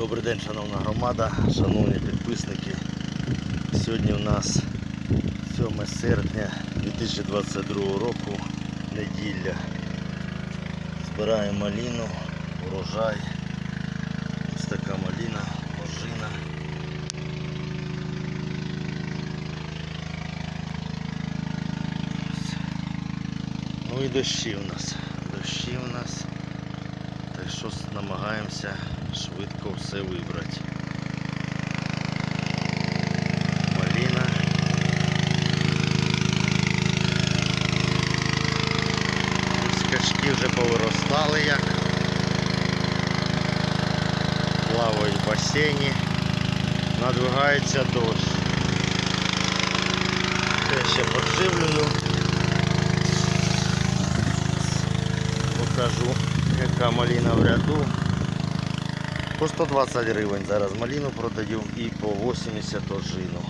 Добрий день, шановна громада, шановні підписники. Сьогодні у нас 7 серпня 2022 року, неділя. Збираємо маліну, урожай. Ось така маліна, ожина. Ну і дощі у нас. Дощі у нас. Так що намагаємося швидко все вибрати. Маліна. Скачки вже повиростали як. Плавають в басейні. Надвигається дощ. Я ще підживлюю. Покажу, яка маліна в ряду. По 120 гривень зараз маліну продаю і по 80 ожину.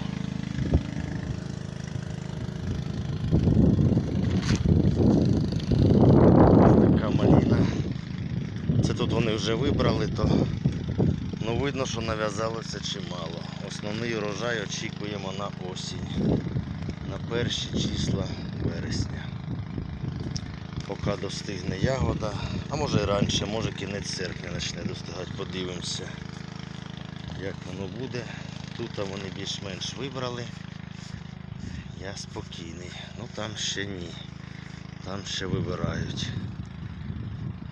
Така маліна. Це тут вони вже вибрали, то ну, видно, що нав'язалося чимало. Основний урожай очікуємо на осінь, на перші числа вересня. Поки достигне ягода, а може і раніше, може кінець серпня почне достигати, подивимося, як воно буде. Тут вони більш-менш вибрали. Я спокійний. Ну там ще ні. Там ще вибирають.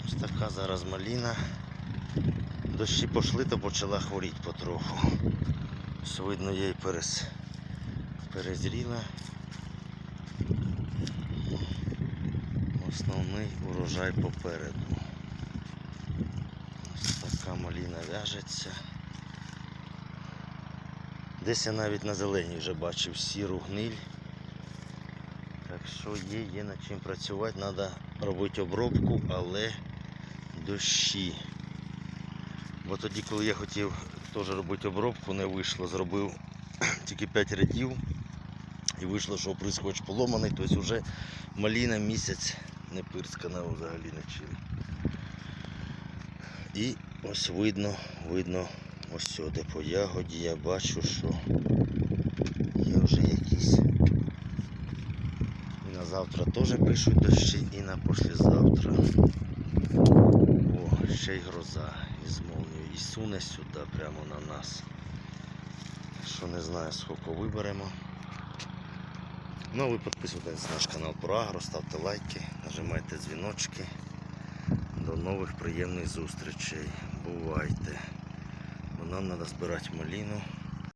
Ось така зараз маліна. Дощі пішли, то почала хворіти потроху. Ось видно, їй перез... перезріла. Основний урожай попереду. Ось така маліна в'яжеться. Десь я навіть на зеленій вже бачив сіру гниль. Так що є, є над чим працювати, треба робити обробку, але дощі. Бо тоді, коли я хотів теж робити обробку, не вийшло. Зробив тільки 5 рядів і вийшло, що оприскувач поломаний, тобто вже маліна місяць не пирскана взагалі нічим. І ось видно, видно, ось сюди по ягоді я бачу, що є вже якісь. І на завтра теж пишуть дощі, і на послезавтра. О, ще й гроза із молнією. І суне сюди прямо на нас. Що не знаю, скільки виберемо. Ну, а ви підписуйтесь на наш канал про ставте лайки, нажимайте дзвіночки. До нових приємних зустрічей. Бувайте. Бо нам треба збирати маліну